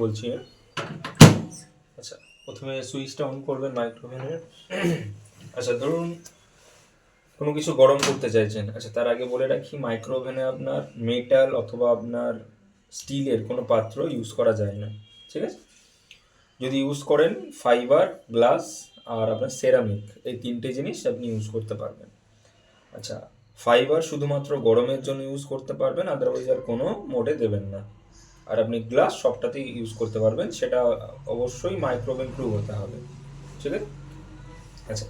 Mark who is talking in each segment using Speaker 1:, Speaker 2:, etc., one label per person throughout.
Speaker 1: বলছি হ্যাঁ? আচ্ছা প্রথমে সুইচটা অন করবেন মাইক্রোওভেনের আচ্ছা ধরুন কোনো কিছু গরম করতে চাইছেন আচ্ছা তার আগে বলে রাখি মাইক্রোওভেনে আপনার মেটাল অথবা আপনার স্টিলের কোনো পাত্র ইউজ করা যায় না, ঠিক আছে? যদি ইউজ করেন ফাইবার গ্লাস আর আপনার সেরামিক এই তিনটে জিনিস আপনি ইউজ করতে পারবেন। আচ্ছা ফাইবার শুধুমাত্র গরমের জন্য ইউজ করতে পারবেন আদারওয়াইজ আর কোনো মোডে দেবেন না। আর আপনি গ্লাস সবটাতেই ইউজ করতে পারবেন, সেটা অবশ্যই মাইক্রোওভেন প্রুভ হতে হবে। ঠিক আছে? আচ্ছা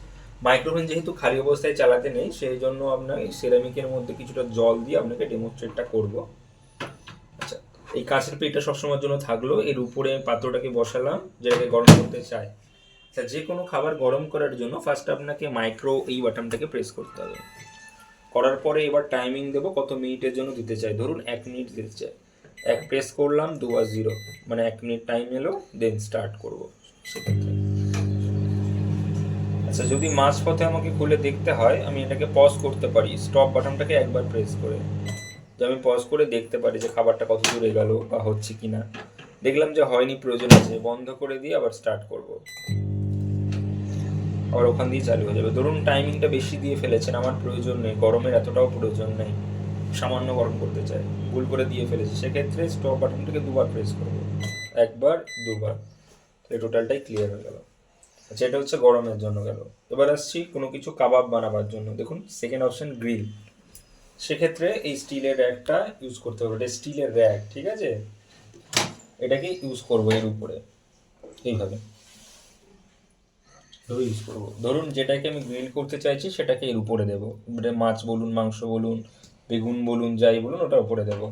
Speaker 1: মাইক্রোওভেন যেহেতু খালি অবস্থায় চালাতে নেই, সেই জন্য আপনার সেরামিকের মধ্যে কিছুটা জল দিয়ে আপনাকে ডেমোস্ট্রেটটা করব। আচ্ছা এই কাঁচের পেটটা সবসময়ের জন্য থাকল, এর উপরে পাত্রটাকে বসালাম, যেটাকে গরম করতে চাই। আচ্ছা যে কোনো খাবার গরম করার জন্য ফার্স্ট আপনাকে মাইক্রো এই বাটনটাকে প্রেস করতে হবে। করার পরে এবার টাইমিং দেবো কত মিনিটের জন্য দিতে চাই। ধরুন এক মিনিট দিতে চাই। এক প্রেস করলাম, দু আর জিরো মানে এক মিনিট টাইম এলো দেন স্টার্ট করব। সেক্ষেত্রে আচ্ছা যদি মাঝ পথে আমাকে খুলে দেখতে হয়, আমি এটাকে পজ করতে পারি। স্টপ বাটনটাকে একবার প্রেস করে। যে আমি পজ করে দেখতে পারি যে খাবারটা কত দূরে গেল বা হচ্ছে কি না দেখলাম যে হয়নি, প্রয়োজন আছে। বন্ধ করে দিয়ে আবার স্টার্ট করব। আবার ওখান দিয়ে চালু হয়ে যাবে। ধরুন টাইমিংটা বেশি দিয়ে ফেলেছেন, আমার প্রয়োজন নেই। গরমের এতটাও প্রয়োজন নেই। সামান্য গরম করতে চাই ভুল করে দিয়ে ফেলেছি। সেক্ষেত্রে স্টপ বাটনটাকে দুবার প্রেস করব। একবার, দুবার। তাহলে টোটালটাই ক্লিয়ার হয়ে গেল। আচ্ছা এটা হচ্ছে গরমের জন্য গেল। এবার আসছি কোনো কিছু কাবাব বানাবার জন্য। দেখুন সেকেন্ড অপশন গ্রিল সেক্ষেত্রে এই স্টিলের র্যাকটা ইউজ করতে হবে। এটা স্টিলের র্যাক ঠিক আছে? এটাকে ইউজ করব এর উপরে। এইভাবে। ইউজ করব। ধরুন, যেটাকে আমি গ্রিল করতে চাইছি, সেটাকে এর উপরে দেবো। মাছ বলুন, মাংস বলুন বেগুন বলুন, যাই বলুন ওটার উপরে দেবো।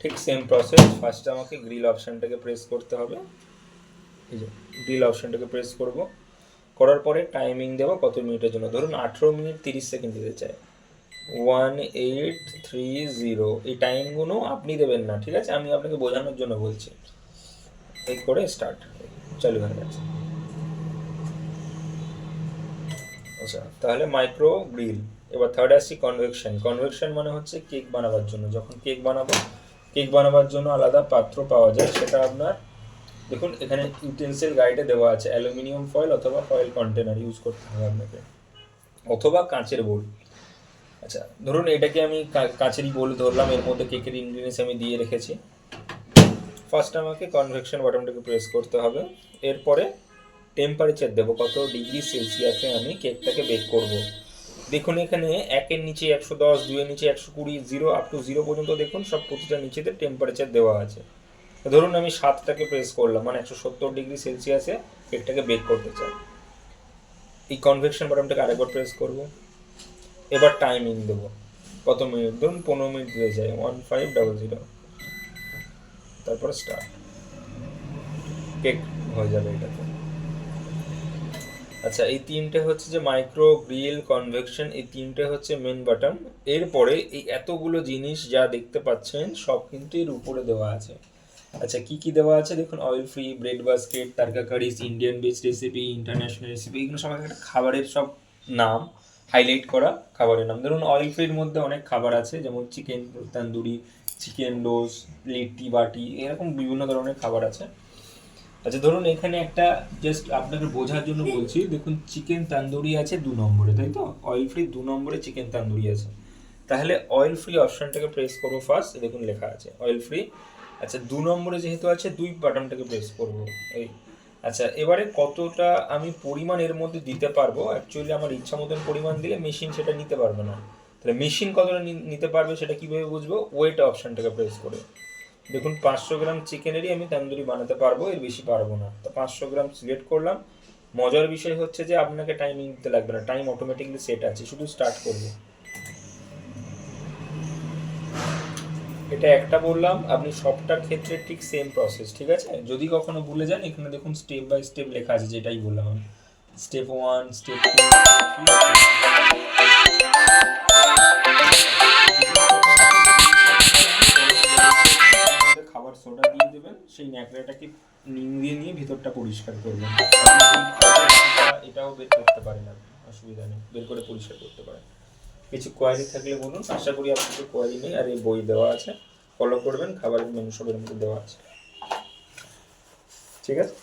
Speaker 1: ঠিক সেম প্রসেস ফার্স্টে আমাকে গ্রিল অপশানটাকে প্রেস করতে হবে। এই যে গ্রিল অপশানটাকে প্রেস করব। করার পরে টাইমিং দেবো কত মিনিটের জন্য। ধরুন আঠেরো মিনিট তিরিশ সেকেন্ড দিতে চাই। ওয়ান এইট থ্রি জিরো এই টাইমগুলো আপনি দেবেন না, ঠিক আছে? আমি আপনাকে বোঝানোর জন্য বলছি। এই করে স্টার্ট চালু হয়ে গেছে আচ্ছা তাহলে মাইক্রো গ্রিল এবার থার্ড আসছি কনভেকশন কনভেকশন মানে হচ্ছে কেক বানাবার জন্য। যখন কেক বানাবো কেক বানাবার জন্য আলাদা পাত্র পাওয়া যায়। সেটা আপনার, দেখুন, এখানে ইউটেন্সিল গাইডে দেওয়া আছে। অ্যালুমিনিয়াম ফয়েল অথবা ফয়েল কন্টেনার ইউজ করতে হবে আপনাকে। অথবা কাঁচের বোল আচ্ছা ধরুন এটাকে আমি কাঁচেরই বোল ধরলাম। এর মধ্যে কেকের ইনগ্রিডিয়েন্টস আমি দিয়ে রেখেছি। ফার্স্ট আমাকে কনভেকশন বাটনটাকে প্রেস করতে হবে। এরপরে টেম্পারেচার দেবো, কত ডিগ্রি সেলসিয়াসে আমি কেকটাকে বেক করব। দেখুন এখানে একের নিচে একশো দশ, দুইয়ের নিচে একশো কুড়ি জিরো আপ টু জিরো পর্যন্ত দেখুন সব প্রতিটা নিচেতে টেম্পারেচার দেওয়া আছে। ধরুন আমি সাতটাকে প্রেস করলাম মানে একশো সত্তর ডিগ্রি সেলসিয়াসে কেকটাকে বেক করতে চাই। এই কনভেকশন বাটনটাকে আরেকবার প্রেস করব। এবার টাইমিং দেবো। কত মিনিট ধরুন পনেরো মিনিট দিয়ে যায়। ওয়ান ফাইভ ডাবল জিরো তারপর স্টার্ট কেক হয়ে যাবে এটাতে। আচ্ছা এই তিনটে হচ্ছে যে মাইক্রো গ্রিল কনভেকশন এই তিনটে হচ্ছে মেন বাটন এরপরে এই এতগুলো জিনিস যা দেখতে পাচ্ছেন, সব কিন্তু এর উপরে দেওয়া আছে। আচ্ছা কি কি দেওয়া আছে? দেখুন অয়েল ফ্রি ব্রেড বাস্কেট তারকা curries Indian base recipe international recipe এগুলো সব একটা খাবারের সব নাম হাইলাইট করা খাবারের নাম। ধরুন অয়েল ফ্রির মধ্যে অনেক খাবার আছে, যেমন চিকেন তান্দুরি চিকেন রোজ লিট্টি, বাটি, এরকম বিভিন্ন ধরনের খাবার আছে। আচ্ছা ধরুন এখানে একটা জাস্ট আপনাকে বোঝার জন্য বলছি, দেখুন চিকেন তান্দুরি আছে দু নম্বরে, তাই তো? অয়েল ফ্রি দু নম্বরে চিকেন তান্দুরি আছে। তাহলে অয়েল ফ্রি অপশনটাকে প্রেস করব ফার্স্ট দেখুন লেখা আছে অয়েল ফ্রি আচ্ছা দু নম্বরে যেহেতু আছে, দুই বাটনটাকে প্রেস করব, এই। আচ্ছা এবারে কতটা আমি পরিমাণ এর মধ্যে দিতে পারব? অ্যাকচুয়ালি আমার ইচ্ছা মতন পরিমাণ দিলে মেশিন সেটা নিতে পারবে না। তাহলে মেশিন কতটা নিতে পারবে সেটা কীভাবে বুঝব? ওয়েট অপশনটাকে প্রেস করে। দেখুন, পাঁচশো গ্রাম চিকেনেরই আমি তন্দুরি বানাতে পারব, এর বেশি পারব না। তো পাঁচশো গ্রাম সিলেক্ট করলাম। মজার বিষয় হচ্ছে যে, আপনাকে টাইমিং দিতে লাগবে না টাইম অটোমেটিকলি সেট আছে, শুধু স্টার্ট করবে। এটা একটা বললাম, আপনি সবটার ক্ষেত্রে ঠিক সেম প্রসেস ঠিক আছে? যদি কখনো ভুলে যান, এখানে দেখুন স্টেপ বাই স্টেপ লেখা আছে, যেটাই বললাম আমি। স্টেপ ওয়ান স্টেপ খাবার সেই ন্যাকড়াটাকে নিংড়িয়ে নিয়ে ভিতরটা পরিষ্কার করবেন। এটাও বের করতে পারেন আপনি, অসুবিধা নেই, বের করে পরিষ্কার করতে পারেন। কিছু কোয়ারি থাকলে বলুন, আশা করি আপনাদের কোয়ারি নেই, আর এই বই দেওয়া আছে। ফলো করবেন, খাবারের মেনু সবের মধ্যে দেওয়া আছে। ঠিক আছে?